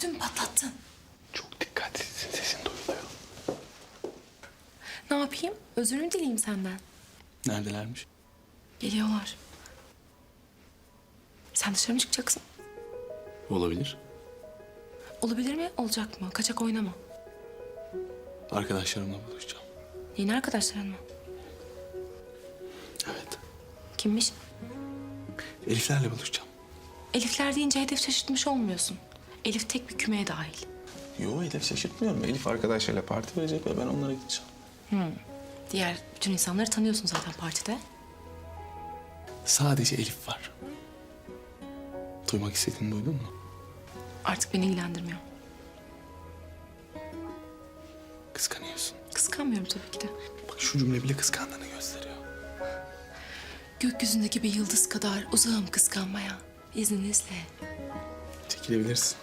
Dün patlattın. Çok dikkatsizsin sesin duyuluyor. Ne yapayım? Özürünü dileyim senden. Neredelermiş? Geliyorlar. Sen dışarı mı çıkacaksın? Olabilir. Olabilir mi? Olacak mı? Kaçak oynama. Arkadaşlarımla buluşacağım. Yeni arkadaşların mı? Evet. Kimmiş? Eliflerle buluşacağım. Elifler deyince hedef şaşırtmış olmuyorsun. Elif tek bir kümeye dahil. Yo Elif şaşırtmıyorum. Elif arkadaşlarıyla parti verecek ve ben onlara gideceğim. Diğer bütün insanları tanıyorsun zaten partide. Sadece Elif var. Duymak istediğini duydun mu? Artık beni ilgilendirmiyor. Kıskanıyorsun. Kıskanmıyorum tabii ki de. Bak şu cümle bile kıskandığını gösteriyor. Gökyüzündeki bir yıldız kadar uzağım kıskanmaya. İzninizle. Çekilebilirsin.